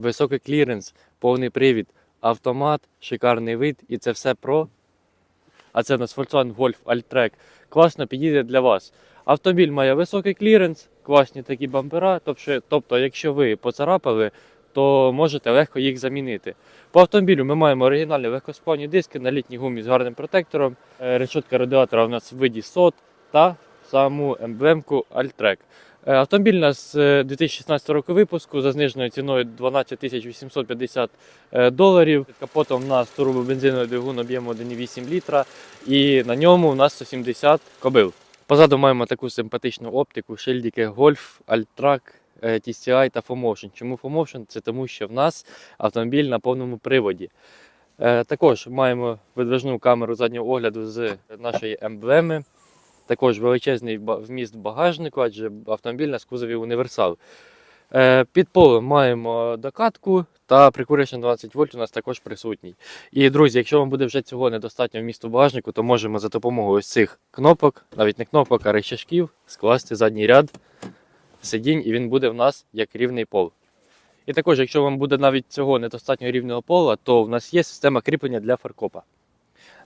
Високий кліренс, повний привід, автомат, шикарний вид і це все про. А це у нас Volkswagen Golf Alltrack. Класно підійде для вас. Автомобіль має високий кліренс, класні такі бампера. Тобто, тобто, якщо ви поцарапали, то можете легко їх замінити. По автомобілю ми маємо оригінальні легкосплавні диски на літній гумі з гарним протектором. Е, Решетка радіатора у нас в виді SOT та саму емблемку Alltrack. Е, Автомобіль нас е, 2016 року випуску за зниженою ціною 12 850 е, доларів. Під капотом у нас турбобензиновий двигун об'єму 1,8 літра і на ньому у нас 170 кобил. Позаду маємо таку симпатичну оптику, шильдики Golf, Alltrack, е, TCI та FOMotion. Чому FOMotion? Це тому, що в нас автомобіль на повному приводі. Е, Також маємо видвижну камеру заднього огляду з нашої емблеми. Також величезний вміст в багажнику, адже автомобіль на кузові універсал. Е, Під полем маємо докатку та прикурювач на 20 вольт у нас також присутній. І друзі, якщо вам буде вже цього недостатньо в багажнику, то можемо за допомогою ось цих кнопок, навіть не кнопок, а речашків, скласти задній ряд сидінь, і він буде в нас як рівний пол. І також, якщо вам буде навіть цього недостатньо рівного пола, то в нас є система кріплення для фаркопа.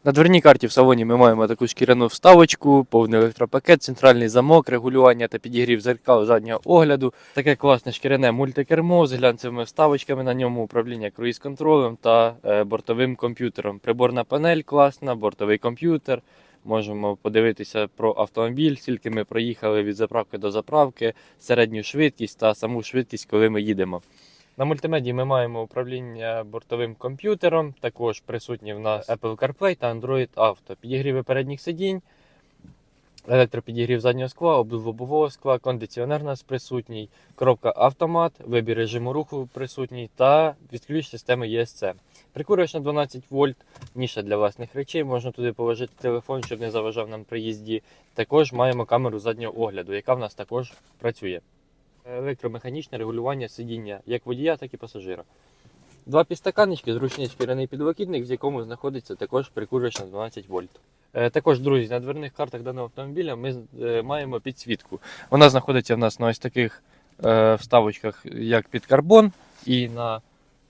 На дверній карті в салоні ми маємо таку шкіряну вставочку, повний електропакет, центральний замок, регулювання та підігрів зеркал заднього огляду. Таке класне шкіряне мультикермо з глянцевими вставочками на ньому, управління круїз-контролем та е, бортовим комп'ютером. Приборна панель класна, бортовий комп'ютер. Можемо подивитися про автомобіль, скільки ми проїхали від заправки до заправки, середню швидкість та саму швидкість, коли ми їдемо. На мультимедії ми маємо управління бортовим комп'ютером, також присутні в нас Apple CarPlay та Android Auto, підігріви передніх сидінь, електропідігрів заднього скла, обдув лобового скла, кондиціонер у нас присутній, коробка автомат, вибір режиму руху присутній та відключ системи ESC. Прикурювач на 12 вольт, ніша для власних речей, можна туди положити телефон, щоб не заважав нам при їзді. Також маємо камеру заднього огляду, яка в нас також працює. Електромеханічне регулювання сидіння як водія, так і пасажира. Два підстаканнички, зручний шкіряний підлокітник, в якому знаходиться також прикурювач на 12 вольт. Е, Також, друзі, на дверних картах даного автомобіля ми е, маємо підсвітку. Вона знаходиться в нас на ось таких е, вставочках, як під карбон, і на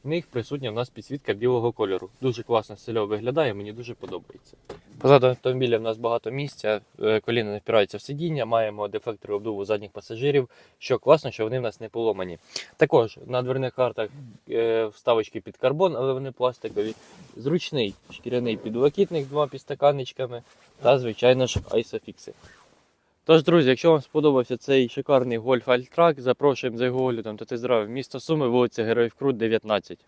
них присутня в нас підсвітка білого кольору. Дуже класно стильово виглядає, мені дуже подобається. Позаду автомобіля в нас багато місця, е, коліна не впираються в сидіння, маємо дефектори обдуву задніх пасажирів, що класно, що вони в нас не поломані. Також на дверних картах е, вставочки під карбон, але вони пластикові. Зручний шкіряний підлокітник з двома підстаканничками та, звичайно ж, айсофікси. Тож, друзі, якщо вам сподобався цей шикарний гольф Альтрак, запрошуємо за його оглядом та тест-драйв місто Суми, вулиця Героїв Крут, 19.